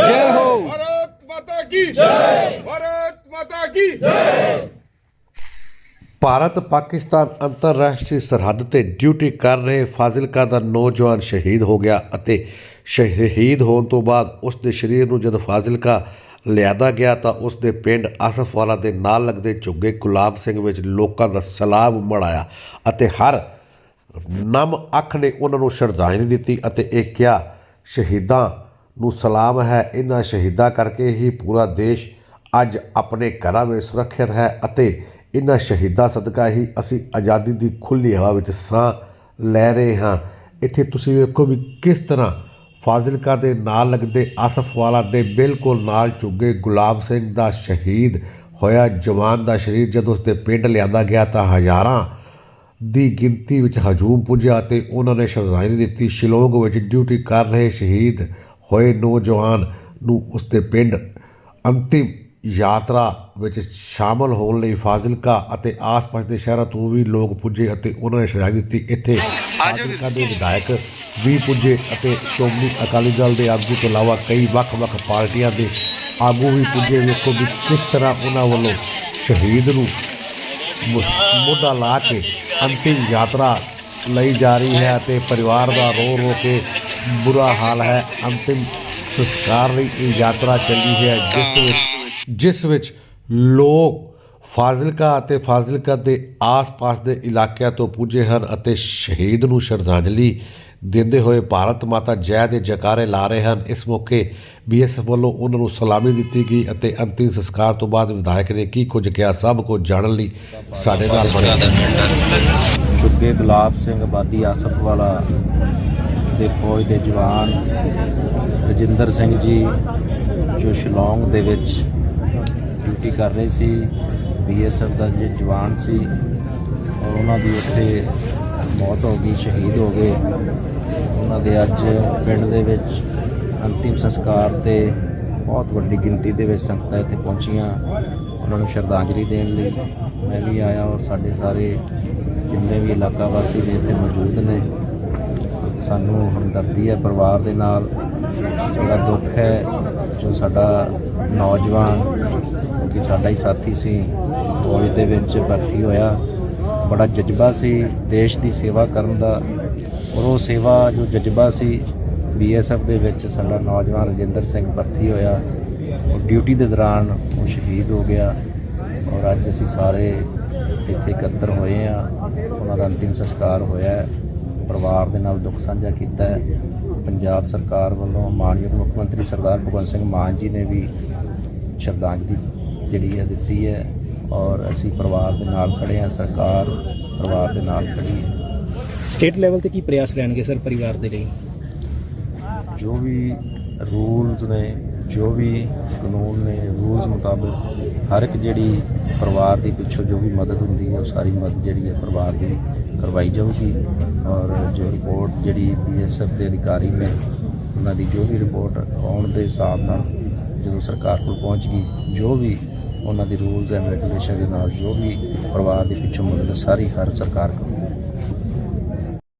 जय हो भारत माता की जय भारत माता की जय ਭਾਰਤ ਪਾਕਿਸਤਾਨ ਅੰਤਰਰਾਸ਼ਟਰੀ ਸਰਹੱਦ ਤੇ ਡਿਊਟੀ ਕਰ ਰਹੇ ਫਾਜ਼ਿਲਕਾ ਦਾ ਨੌਜਵਾਨ ਸ਼ਹੀਦ ਹੋ ਗਿਆ ਅਤੇ ਸ਼ਹੀਦ ਹੋਣ ਤੋਂ ਬਾਅਦ ਉਸ ਦੇ ਸਰੀਰ ਨੂੰ ਜਦ ਫਾਜ਼ਿਲਕਾ ਲਿਆਦਾ ਗਿਆ ਤਾਂ ਉਸ ਦੇ ਪਿੰਡ ਆਸਫਵਾਲਾ ਦੇ ਨਾਲ ਲੱਗਦੇ ਝੁੱਗੇ ਗੁਲਾਬ ਸਿੰਘ ਵਿੱਚ ਲੋਕਾਂ ਦਾ ਸਲਾਬ ਮੜਾਇਆ ਅਤੇ ਹਰ ਨਮ ਅੱਖ ਨੇ ਉਹਨਾਂ ਨੂੰ ਸ਼ਰਧਾਂਜਲੀ ਦਿੱਤੀ ਅਤੇ ਇਹ ਕਿਹਾ ਸ਼ਹੀਦਾਂ ਨੂੰ ਸਲਾਮ ਹੈ। ਇਹਨਾਂ ਸ਼ਹੀਦਾਂ ਕਰਕੇ ਹੀ ਪੂਰਾ ਦੇਸ਼ ਅੱਜ ਆਪਣੇ ਘਰਾਂ ਵਿੱਚ ਸੁਰੱਖਿਅਤ ਹੈ ਅਤੇ ਇਹਨਾਂ ਸ਼ਹੀਦਾਂ ਸਦਕਾ ਹੀ ਅਸੀਂ ਆਜ਼ਾਦੀ ਦੀ ਖੁੱਲ੍ਹੀ ਹਵਾ ਵਿੱਚ ਸਾਹ ਲੈ ਰਹੇ ਹਾਂ। ਇੱਥੇ ਤੁਸੀਂ ਵੇਖੋ ਵੀ ਕਿਸ ਤਰ੍ਹਾਂ ਫਾਜ਼ਿਲਕਾ ਦੇ ਨਾਲ ਲੱਗਦੇ ਆਸਫਵਾਲਾ ਦੇ ਬਿਲਕੁਲ ਨਾਲ ਝੁੱਗੇ ਗੁਲਾਬ ਸਿੰਘ ਦਾ ਸ਼ਹੀਦ ਹੋਇਆ, ਜਵਾਨ ਦਾ ਸ਼ਰੀਰ ਜਦੋਂ ਉਸ ਦੇ ਪਿੰਡ ਲਿਆਂਦਾ ਗਿਆ ਤਾਂ ਹਜ਼ਾਰਾਂ ਦੀ ਗਿਣਤੀ ਵਿੱਚ ਹਜੂਮ ਪੁੱਜਿਆ ਤੇ ਉਹਨਾਂ ਨੇ ਸ਼ਰਧਾਂਜਲੀ ਦਿੱਤੀ। ਸ਼ਿਲੋਂਗ ਵਿੱਚ ਡਿਊਟੀ ਕਰ ਰਹੇ ਸ਼ਹੀਦ ਹੋਏ ਨੌਜਵਾਨ ਨੂੰ ਉਸ ਦੇ ਪਿੰਡ ਅੰਤਿਮ ਯਾਤਰਾ ਵਿੱਚ ਸ਼ਾਮਲ ਹੋਣ ਲਈ ਫਾਜ਼ਿਲਕਾ ਅਤੇ ਆਸ-ਪਾਸ ਦੇ ਸ਼ਹਿਰਾਂ ਤੋਂ ਵੀ ਲੋਕ ਪੁੱਜੇ ਅਤੇ ਉਹਨਾਂ ਨੇ ਸ਼ਰਧਾਂਜਲੀ ਦਿੱਤੀ। ਇੱਥੇ ਫਾਜ਼ਿਲਕਾ ਦੇ ਵਿਧਾਇਕ ਵੀ ਪੁੱਜੇ ਅਤੇ ਸ਼੍ਰੋਮਣੀ ਅਕਾਲੀ ਦਲ ਦੇ ਆਗੂ ਤੋਂ ਇਲਾਵਾ ਕਈ ਵੱਖ-ਵੱਖ ਪਾਰਟੀਆਂ ਦੇ ਆਗੂ ਵੀ ਪੁੱਜੇ। ਵੇਖੋ ਵੀ ਕਿਸ ਤਰ੍ਹਾਂ ਉਹਨਾਂ ਵੱਲੋਂ ਸ਼ਹੀਦ ਨੂੰ ਮੋਢਾ ਲਾ ਕੇ ਅੰਤਿਮ ਯਾਤਰਾ ਲਈ ਜਾ ਰਹੀ ਹੈ ਤੇ ਪਰਿਵਾਰ ਦਾ ਰੋ ਰੋ ਕੇ ਬੁਰਾ ਹਾਲ ਹੈ। ਅੰਤਿਮ ਸੰਸਕਾਰ ਲਈ ਇਹ ਯਾਤਰਾ ਚੱਲੀ ਹੈ ਜਿਸ ਵਿੱਚ ਜਿਸ ਵਿੱਚ ਲੋਕ ਫਾਜ਼ਿਲਕਾ ਅਤੇ ਫਾਜ਼ਿਲਕਾ ਦੇ ਆਸ-ਪਾਸ ਦੇ ਇਲਾਕਿਆਂ ਤੋਂ ਪੁੱਜੇ ਹਨ ਅਤੇ ਸ਼ਹੀਦ ਨੂੰ ਸ਼ਰਧਾਂਜਲੀ ਦਿੰਦੇ ਹੋਏ ਭਾਰਤ ਮਾਤਾ ਜੈ ਦੇ ਜਕਾਰੇ ਲਾ ਰਹੇ ਹਨ। ਇਸ ਮੌਕੇ ਬੀਐਸਐਫ ਵੱਲੋਂ ਉਹਨਾਂ ਨੂੰ ਸਲਾਮੀ ਦਿੱਤੀ ਗਈ ਅਤੇ ਅੰਤਿਮ ਸੰਸਕਾਰ ਤੋਂ ਬਾਅਦ ਵਿਧਾਇਕ ਨੇ ਕੀ ਕੁਝ ਕਿਹਾ ਸਭ ਕੁਝ ਜਾਣਨ ਲਈ ਸਾਡੇ ਨਾਲ ਬਣੇ। ਚੁੱਗੇ ਗੁਲਾਬ ਸਿੰਘ ਆਬਾਦੀ ਆਸਫ ਵਾਲਾ ਦੇ ਫੌਜ ਦੇ ਜਵਾਨ ਰਜਿੰਦਰ ਸਿੰਘ ਜੀ, ਜੋ ਸ਼ਿਲੌਂਗ ਦੇ ਵਿੱਚ ਡਿਊਟੀ ਕਰ ਰਹੇ ਸੀ ਬੀਐਸਐਫ ਦਾ ਜੇ ਜਵਾਨ ਸੀ, ਔਰ ਉਹਨਾਂ ਦੀ ਉੱਥੇ ਮੌਤ ਹੋ ਗਈ, ਸ਼ਹੀਦ ਹੋ ਗਏ। ਉਹਨਾਂ ਦੇ ਅੱਜ ਪਿੰਡ ਦੇ ਵਿੱਚ ਅੰਤਿਮ ਸੰਸਕਾਰ ਤੇ ਬਹੁਤ ਵੱਡੀ ਗਿਣਤੀ ਦੇ ਵਿੱਚ ਸੰਗਤਾਂ ਇੱਥੇ ਪਹੁੰਚੀਆਂ, ਉਹਨਾਂ ਨੂੰ ਸ਼ਰਧਾਂਜਲੀ ਦੇਣ ਲਈ। ਮੈਂ ਵੀ ਆਇਆ ਔਰ ਸਾਡੇ ਸਾਰੇ ਜਿੰਨੇ ਵੀ ਇਲਾਕਾ ਵਾਸੀ ਨੇ ਇੱਥੇ ਮੌਜੂਦ ਨੇ ਸਾਨੂੰ ਹਮਦਰਦੀ ਹੈ, ਪਰਿਵਾਰ ਦੇ ਨਾਲ ਜਿਹੜਾ ਦੁੱਖ ਹੈ ਜੋ ਸਾਡਾ ਨੌਜਵਾਨ, ਕਿ ਸਾਡਾ ਹੀ ਸਾਥੀ ਸੀ, ਫੌਜ ਦੇ ਵਿੱਚ ਭਰਤੀ ਹੋਇਆ। ਬੜਾ ਜਜ਼ਬਾ ਸੀ ਦੇਸ਼ ਦੀ ਸੇਵਾ ਕਰਨ ਦਾ ਔਰ ਉਹ ਸੇਵਾ ਜੋ ਜਜ਼ਬਾ ਸੀ ਬੀਐਸਐਫ ਦੇ ਵਿੱਚ ਸਾਡਾ ਨੌਜਵਾਨ ਰਜਿੰਦਰ ਸਿੰਘ ਭਰਤੀ ਹੋਇਆ। ਉਹ ਡਿਊਟੀ ਦੇ ਦੌਰਾਨ ਉਹ ਸ਼ਹੀਦ ਹੋ ਗਿਆ ਔਰ ਅੱਜ ਅਸੀਂ ਸਾਰੇ ਇੱਥੇ ਇਕੱਤਰ ਹੋਏ ਆ ਉਹਨਾਂ ਦਾ ਅੰਤਿਮ ਸੰਸਕਾਰ ਹੋਇਆ ਹੈ। ਪਰਿਵਾਰ ਦੇ ਨਾਲ ਦੁੱਖ ਸਾਂਝਾ ਕੀਤਾ ਹੈ। ਪੰਜਾਬ ਸਰਕਾਰ ਵੱਲੋਂ ਮਾਨਯੋਗ ਮੁੱਖ ਮੰਤਰੀ ਸਰਦਾਰ ਭਗਵੰਤ ਸਿੰਘ ਮਾਨ ਜੀ ਨੇ ਵੀ ਸ਼ਰਧਾਂਜਲੀ ਜਿਹੜੀ ਹੈ ਦਿੱਤੀ ਹੈ ਔਰ ਅਸੀਂ ਪਰਿਵਾਰ ਦੇ ਨਾਲ ਖੜੇ ਹਾਂ ਸਰਕਾਰ ਪਰਿਵਾਰ ਦੇ ਨਾਲ ਖੜੀ ਹੈ। ਸਟੇਟ ਲੈਵਲ ਤੇ ਕੀ ਪ੍ਰਯਾਸ ਰਹਿਣਗੇ ਸਰ ਪਰਿਵਾਰ ਦੇ ਲਈ? ਜੋ ਵੀ ਰੂਲਸ ਨੇ ਜੋ ਵੀ ਕਾਨੂੰਨ ਨੇ ਰੂਲਸ ਮੁਤਾਬਕ ਹਰ ਇੱਕ ਜਿਹੜੀ ਪਰਿਵਾਰ ਦੀ ਪਿੱਛੋਂ ਜੋ ਵੀ ਮਦਦ ਹੁੰਦੀ ਹੈ ਉਹ ਸਾਰੀ ਮਦਦ ਜਿਹੜੀ ਹੈ ਪਰਿਵਾਰ ਦੀ ਕਰਵਾਈ ਜਾਊਗੀ ਔਰ ਜੋ ਰਿਪੋਰਟ ਜਿਹੜੀ ਬੀਐਸਐਫ ਦੇ ਅਧਿਕਾਰੀ ਨੇ ਉਹਨਾਂ ਦੀ ਜੋ ਵੀ ਰਿਪੋਰਟ ਆਉਣ ਦੇ ਹਿਸਾਬ ਨਾਲ ਜਦੋਂ ਸਰਕਾਰ ਕੋਲ ਪਹੁੰਚ ਗਈ ਜੋ ਵੀ ਉਹਨਾਂ ਦੀ ਰੂਲਸ ਐਂਡ ਰੈਗੂਲੇਸ਼ਨ ਦੇ ਨਾਲ ਜੋ ਵੀ ਪਰਿਵਾਰ ਦੇ ਪਿੱਛੋਂ ਮਦਦ ਹੈ, ਸਾਰੀ ਹਰ ਸਰਕਾਰ ਕਰੂਗੀ।